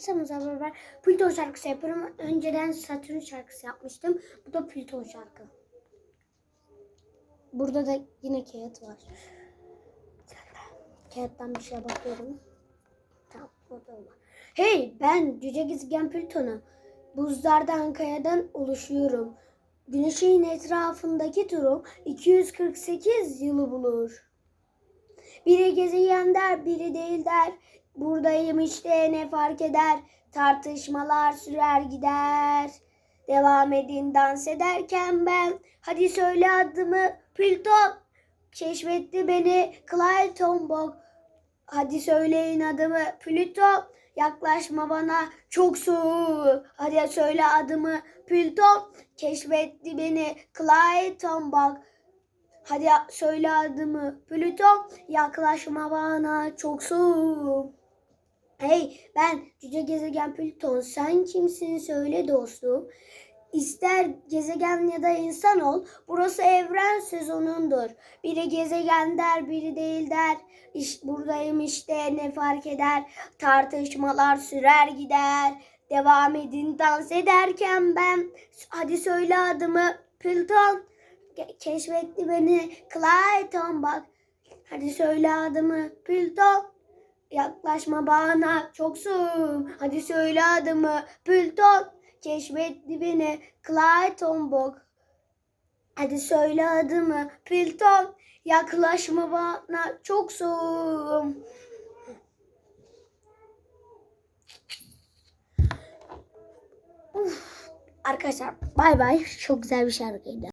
baksanıza beraber Plüton şarkısı yapıyorum. Önceden Satürn şarkısı yapmıştım. Bu da Plüton şarkı. Burada da yine kağıt var. Kağıttan bir şeye bakıyorum. Tamam. Hey, ben cüce gezegen Plüton'u. Buzlardan kayadan oluşuyorum. Güneşin etrafındaki turum 248 yılı bulur. Biri gezegen der, biri değil der. Buradayım işte ne fark eder. Tartışmalar sürer gider. Devam edin dans ederken ben. Hadi söyle adımı Plüton. Keşfetti beni Clyde Tombaugh. Hadi söyleyin adımı Plüton. Yaklaşma bana çok soğuk. Hadi söyle adımı Plüton. Keşfetti beni Clyde Tombaugh. Hadi söyle adımı Plüton. Yaklaşma bana çok soğuk. Hey ben cüce gezegen Plüton. Sen kimsin söyle dostum. İster gezegen ya da insan ol. Burası evren sezonundur. Biri gezegen der, biri değil der. İşte buradayım işte ne fark eder. Tartışmalar sürer gider. Devam edin dans ederken ben. Hadi söyle adımı Plüton. Ke- Keşfetti beni Clayton bak. Hadi söyle adımı Plüton. Yaklaşma bana çok soğuk. Hadi söyle adımı Plüton. Keşfetti beni Clayton bak. Hadi söyle adımı Plüton. Yaklaşma bana çok soğuk. Uf. Arkadaşlar bay bay. Çok güzel bir şarkıydı.